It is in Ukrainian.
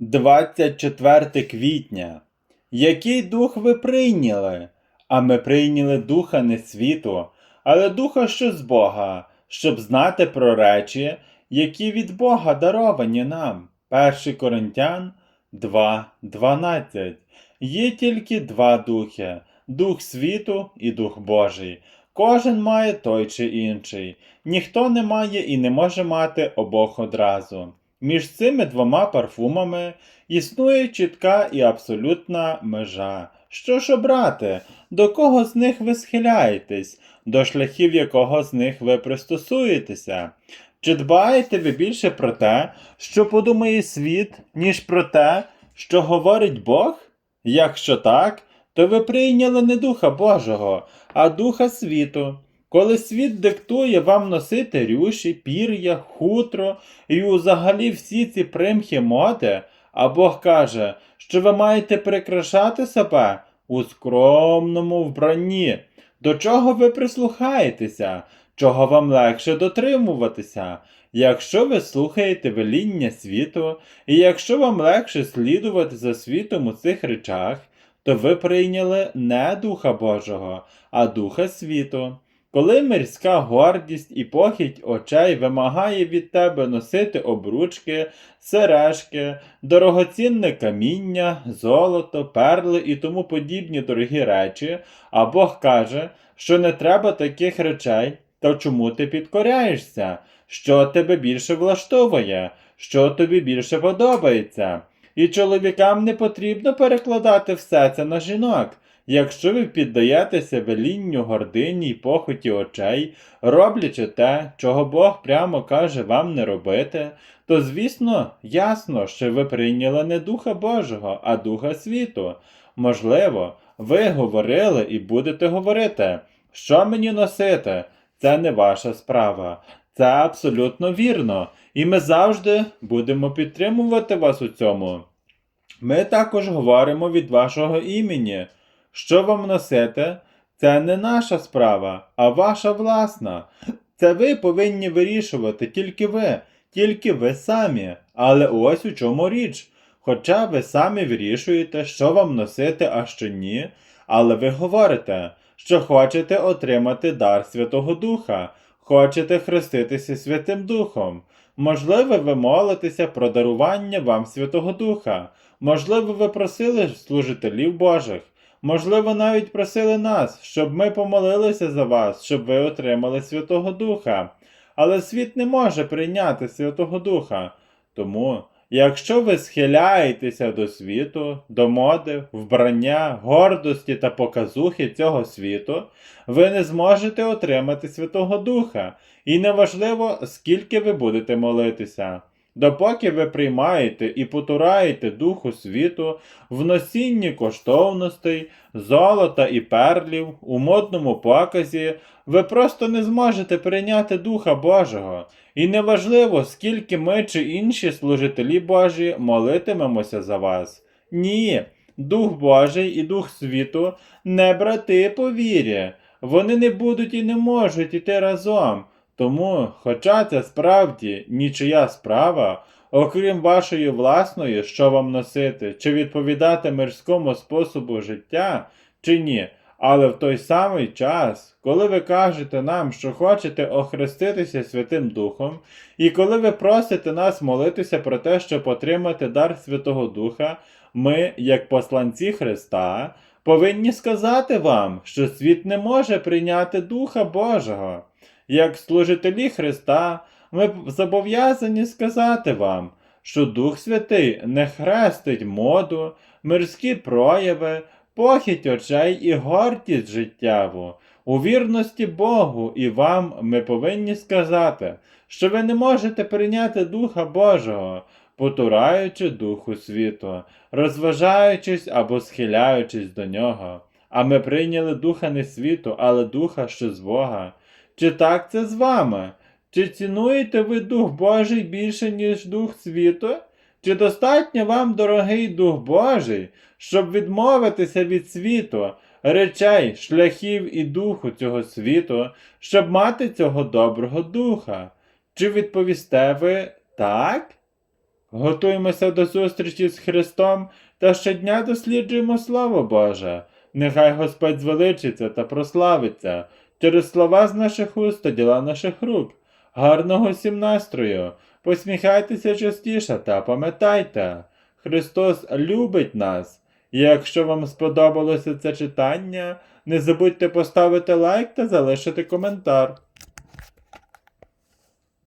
24 квітня. Який дух ви прийняли? А ми прийняли духа не світу, але духа, що з Бога, щоб знати про речі, які від Бога даровані нам. 1 Коринтян 2.12. Є тільки два духи дух світу і дух Божий. Кожен має той чи інший. Ніхто не має і не може мати обох одразу. Між цими двома парфумами існує чітка і абсолютна межа. Що ж обрати? До кого з них ви схиляєтесь, до шляхів якого з них ви пристосуєтеся? Чи дбаєте ви більше про те, що подумає світ, ніж про те, що говорить Бог? Якщо так, то ви прийняли не Духа Божого, а Духа світу. Коли світ диктує вам носити рюші, пір'я, хутро і взагалі всі ці примхи моди, а Бог каже, що ви маєте прикрашати себе у скромному вбранні. До чого ви прислухаєтеся, чого вам легше дотримуватися? Якщо ви слухаєте веління світу, і якщо вам легше слідувати за світом у цих речах, то ви прийняли не Духа Божого, а Духа світу. Коли мирська гордість і похідь очей вимагає від тебе носити обручки, сережки, дорогоцінне каміння, золото, перли і тому подібні дорогі речі, а Бог каже, що не треба таких речей, то чому ти підкоряєшся? Що тебе більше влаштовує? Що тобі більше подобається? І чоловікам не потрібно перекладати все це на жінок. Якщо ви піддаєтеся велінню гордині й похоті очей, роблячи те, чого Бог прямо каже вам не робити, то звісно, ясно, що ви прийняли не Духа Божого, а Духа світу. Можливо, ви говорили і будете говорити, що мені носити, це не ваша справа. Це абсолютно вірно, і ми завжди будемо підтримувати вас у цьому. Ми також говоримо від вашого імені. Що вам носити, це не наша справа, а ваша власна. Це ви повинні вирішувати, тільки ви, тільки ви самі. Але ось у чому річ. Хоча ви самі вирішуєте, що вам носити, а що ні, але ви говорите, що хочете отримати дар Святого Духа, хочете хреститися Святим Духом. Можливо, ви молитеся про дарування вам Святого Духа, можливо, ви просили служителів Божих. Можливо, навіть просили нас, щоб ми помолилися за вас, щоб ви отримали Святого Духа. Але світ не може прийняти Святого Духа. Тому, якщо ви схиляєтеся до світу, до моди, вбрання, гордості та показухи цього світу, ви не зможете отримати Святого Духа. І неважливо, скільки ви будете молитися. Допоки ви приймаєте і потураєте Духу світу в носінні коштовностей, золота і перлів, у модному показі, ви просто не зможете прийняти Духа Божого. І неважливо, скільки ми чи інші служителі Божі молитимемося за вас. Ні, Дух Божий і Дух світу не брати по вірі. Вони не будуть і не можуть іти разом. Тому, хоча це справді нічия справа, окрім вашої власної, що вам носити, чи відповідати мирському способу життя, чи ні, але в той самий час, коли ви кажете нам, що хочете охреститися Святим Духом, і коли ви просите нас молитися про те, щоб отримати дар Святого Духа, ми, як посланці Христа, повинні сказати вам, що світ не може прийняти Духа Божого. Як служителі Христа, ми зобов'язані сказати вам, що Дух Святий не хрестить моду, мирські прояви, похідь очей і гордість життєву. У вірності Богу і вам ми повинні сказати, що ви не можете прийняти Духа Божого, потураючи Духу світу, розважаючись або схиляючись до нього. А ми прийняли Духа не світу, але Духа, що з Бога. Чи так це з вами? Чи цінуєте ви Дух Божий більше, ніж Дух світу? Чи достатньо вам дорогий Дух Божий, щоб відмовитися від світу, речей, шляхів і духу цього світу, щоб мати цього доброго духа? Чи відповісте ви так? Готуємося до зустрічі з Христом та щодня досліджуємо Слово Боже. Нехай Господь звеличиться та прославиться через слова з наших уст та діла наших рук. Гарного всім настрою! Посміхайтеся частіше та пам'ятайте, Христос любить нас. І якщо вам сподобалося це читання, не забудьте поставити лайк та залишити коментар.